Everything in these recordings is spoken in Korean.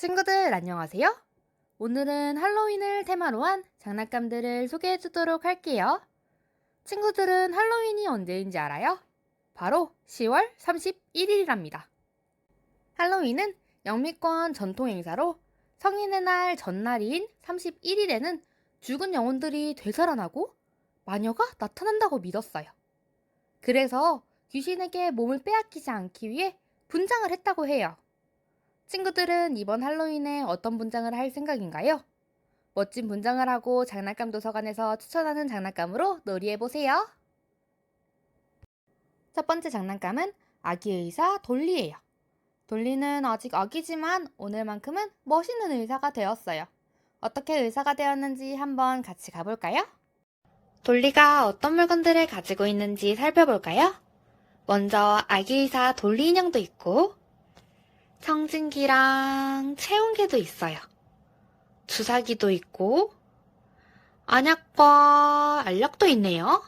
친구들 안녕하세요. 오늘은 할로윈을 테마로 한 장난감들을 소개해 주도록 할게요. 친구들은 할로윈이 언제인지 알아요? 바로 10월 31일이랍니다. 할로윈은 영미권 전통 행사로 성인의 날 전날인 31일에는 죽은 영혼들이 되살아나고 마녀가 나타난다고 믿었어요. 그래서 귀신에게 몸을 빼앗기지 않기 위해 분장을 했다고 해요. 친구들은 이번 할로윈에 어떤 분장을 할 생각인가요? 멋진 분장을 하고 장난감 도서관에서 추천하는 장난감으로 놀이해보세요. 첫 번째 장난감은 아기 의사 돌리예요. 돌리는 아직 아기지만 오늘만큼은 멋있는 의사가 되었어요. 어떻게 의사가 되었는지 한번 같이 가볼까요? 돌리가 어떤 물건들을 가지고 있는지 살펴볼까요? 먼저 아기 의사 돌리 인형도 있고 청진기랑 체온계도 있어요. 주사기도 있고 안약과 알약도 있네요.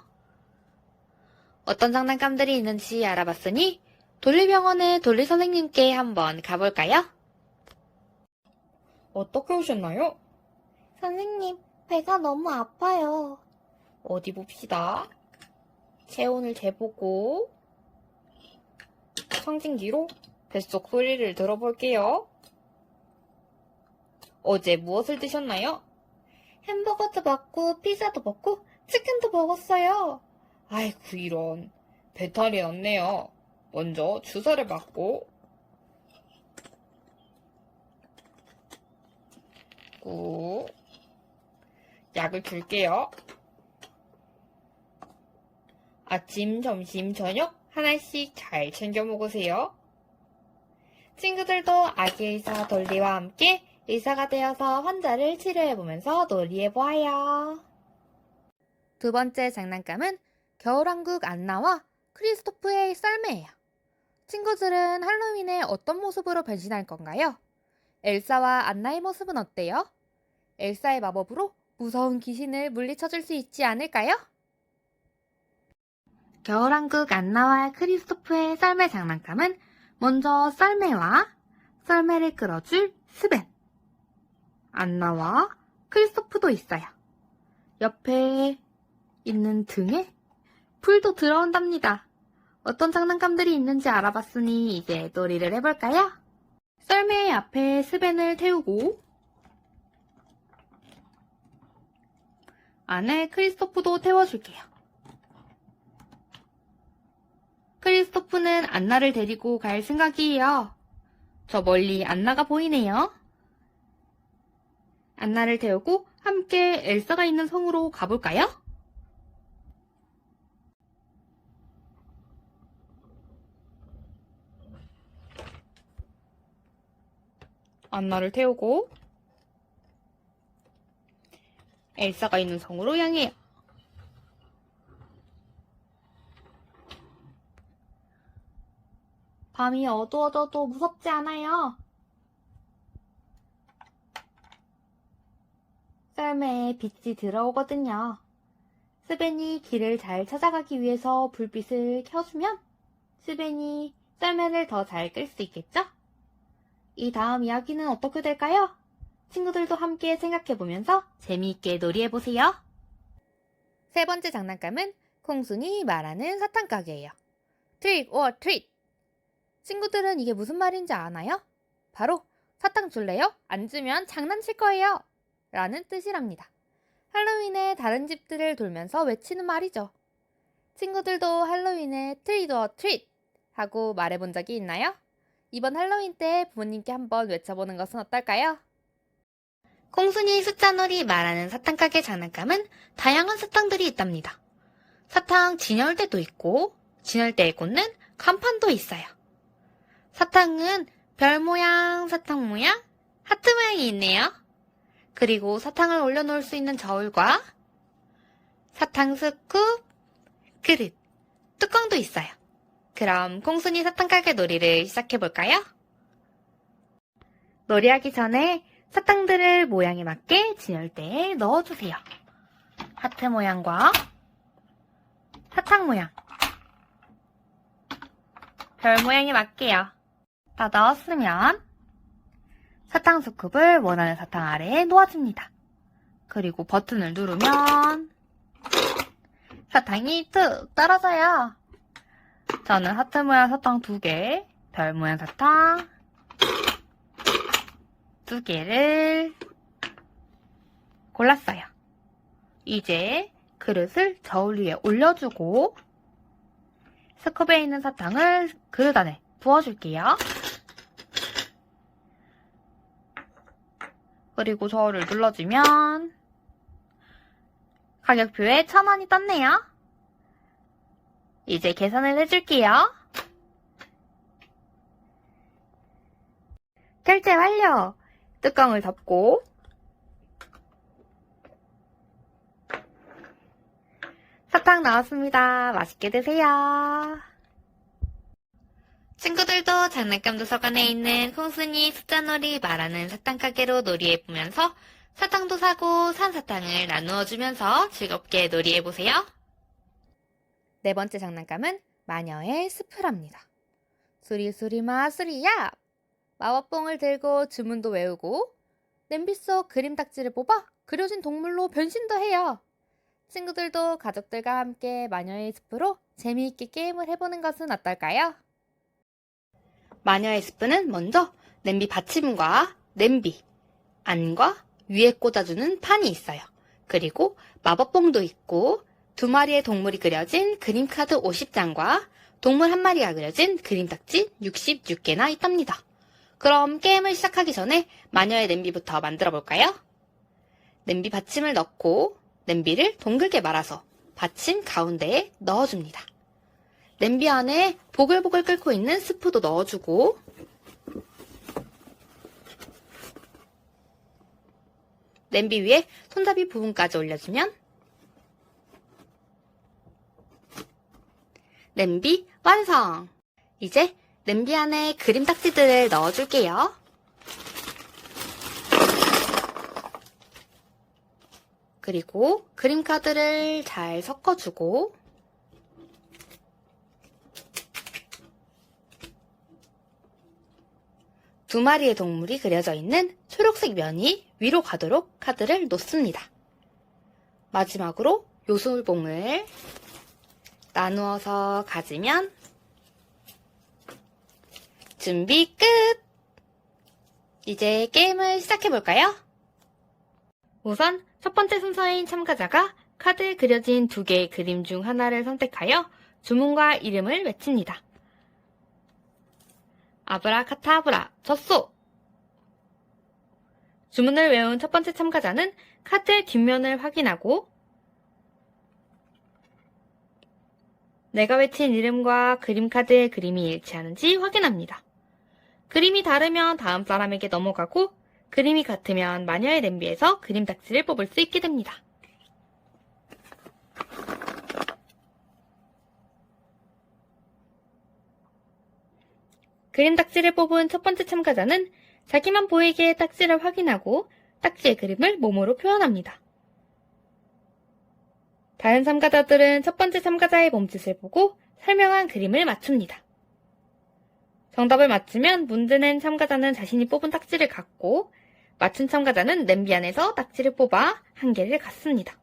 어떤 장난감들이 있는지 알아봤으니 돌리병원의 돌리 선생님께 한번 가볼까요? 어떻게 오셨나요? 선생님, 배가 너무 아파요. 어디 봅시다. 체온을 재보고 청진기로 뱃속 소리를 들어볼게요. 어제 무엇을 드셨나요? 햄버거도 먹고 피자도 먹고 치킨도 먹었어요. 아이고 이런 배탈이 났네요. 먼저 주사를 맞고 꾹 약을 줄게요. 아침, 점심, 저녁 하나씩 잘 챙겨 먹으세요. 친구들도 아기 의사 돌리와 함께 의사가 되어서 환자를 치료해보면서 놀이해보아요. 두 번째 장난감은 겨울왕국 안나와 크리스토프의 썰매예요. 친구들은 할로윈에 어떤 모습으로 변신할 건가요? 엘사와 안나의 모습은 어때요? 엘사의 마법으로 무서운 귀신을 물리쳐줄 수 있지 않을까요? 겨울왕국 안나와 크리스토프의 썰매 장난감은 먼저 썰매와 썰매를 끌어줄 스벤, 안나와 크리스토프도 있어요. 옆에 있는 등에 풀도 들어온답니다. 어떤 장난감들이 있는지 알아봤으니 이제 놀이를 해볼까요? 썰매 앞에 스벤을 태우고 안에 크리스토프도 태워줄게요. 크리스토프는 안나를 데리고 갈 생각이에요. 저 멀리 안나가 보이네요. 안나를 태우고 함께 엘사가 있는 성으로 가볼까요? 안나를 태우고 엘사가 있는 성으로 향해요. 밤이 어두워져도 무섭지 않아요. 썰매에 빛이 들어오거든요. 스벤이 길을 잘 찾아가기 위해서 불빛을 켜주면 스벤이 썰매를 더 잘 끌 수 있겠죠? 이 다음 이야기는 어떻게 될까요? 친구들도 함께 생각해보면서 재미있게 놀이해보세요. 세 번째 장난감은 콩순이 말하는 사탕 가게예요. 트릭 or 트릿! 친구들은 이게 무슨 말인지 아나요? 바로 사탕 줄래요? 안 주면 장난칠 거예요. 라는 뜻이랍니다. 할로윈에 다른 집들을 돌면서 외치는 말이죠. 친구들도 할로윈에 트리더 트릿 하고 말해본 적이 있나요? 이번 할로윈 때 부모님께 한번 외쳐보는 것은 어떨까요? 콩순이 숫자놀이 말하는 사탕 가게 장난감은 다양한 사탕들이 있답니다. 사탕 진열대도 있고 진열대에 꽂는 간판도 있어요. 사탕은 별 모양, 사탕 모양, 하트 모양이 있네요. 그리고 사탕을 올려놓을 수 있는 저울과 사탕 스쿱, 그릇, 뚜껑도 있어요. 그럼 콩순이 사탕 가게 놀이를 시작해볼까요? 놀이하기 전에 사탕들을 모양에 맞게 진열대에 넣어주세요. 하트 모양과 사탕 모양, 별 모양에 맞게요. 다 넣었으면 사탕 스쿱을 원하는 사탕 아래에 놓아줍니다. 그리고 버튼을 누르면 사탕이 툭 떨어져요. 저는 하트 모양 사탕 두 개, 별 모양 사탕 두 개를 골랐어요. 이제 그릇을 저울 위에 올려주고 스컵에 있는 사탕을 그릇 안에 부어줄게요. 그리고 저울을 눌러주면 가격표에 천 원이 떴네요. 이제 계산을 해줄게요. 결제 완료! 뚜껑을 덮고 사탕 나왔습니다. 맛있게 드세요. 친구들도 장난감 도서관에 있는 콩순이 숫자놀이 말하는 사탕 가게로 놀이해 보면서 사탕도 사고 산 사탕을 나누어 주면서 즐겁게 놀이해 보세요. 네 번째 장난감은 마녀의 스프랍니다. 수리수리 마 수리야! 마법봉을 들고 주문도 외우고 냄비 속 그림 딱지를 뽑아 그려진 동물로 변신도 해요. 친구들도 가족들과 함께 마녀의 숲으로 재미있게 게임을 해보는 것은 어떨까요? 마녀의 스프는 먼저 냄비 받침과 냄비 안과 위에 꽂아주는 판이 있어요. 그리고 마법봉도 있고 두 마리의 동물이 그려진 그림카드 50장과 동물 한 마리가 그려진 그림딱지 66개나 있답니다. 그럼 게임을 시작하기 전에 마녀의 냄비부터 만들어 볼까요? 냄비 받침을 넣고 냄비를 동글게 말아서 받침 가운데에 넣어줍니다. 냄비 안에 보글보글 끓고 있는 스프도 넣어주고 냄비 위에 손잡이 부분까지 올려주면 냄비 완성! 이제 냄비 안에 그림 딱지들을 넣어줄게요. 그리고 그림 카드를 잘 섞어주고 두 마리의 동물이 그려져 있는 초록색 면이 위로 가도록 카드를 놓습니다. 마지막으로 요술봉을 나누어서 가지면 준비 끝! 이제 게임을 시작해볼까요? 우선 첫 번째 순서인 참가자가 카드에 그려진 두 개의 그림 중 하나를 선택하여 주문과 이름을 외칩니다. 아브라카타브라, 젖소! 주문을 외운 첫 번째 참가자는 카드의 뒷면을 확인하고 내가 외친 이름과 그림 카드의 그림이 일치하는지 확인합니다. 그림이 다르면 다음 사람에게 넘어가고 그림이 같으면 마녀의 냄비에서 그림 딱지를 뽑을 수 있게 됩니다. 그림 딱지를 뽑은 첫 번째 참가자는 자기만 보이게 딱지를 확인하고 딱지의 그림을 몸으로 표현합니다. 다른 참가자들은 첫 번째 참가자의 몸짓을 보고 설명한 그림을 맞춥니다. 정답을 맞추면 문제 낸 참가자는 자신이 뽑은 딱지를 갖고 맞춘 참가자는 냄비 안에서 딱지를 뽑아 한 개를 갖습니다.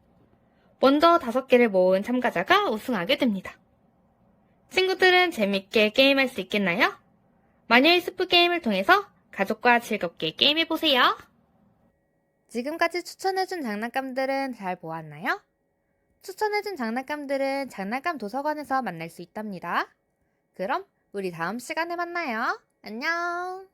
먼저 다섯 개를 모은 참가자가 우승하게 됩니다. 친구들은 재밌게 게임할 수 있겠나요? 마녀의 스프 게임을 통해서 가족과 즐겁게 게임해보세요. 지금까지 추천해준 장난감들은 잘 보았나요? 추천해준 장난감들은 장난감 도서관에서 만날 수 있답니다. 그럼 우리 다음 시간에 만나요. 안녕!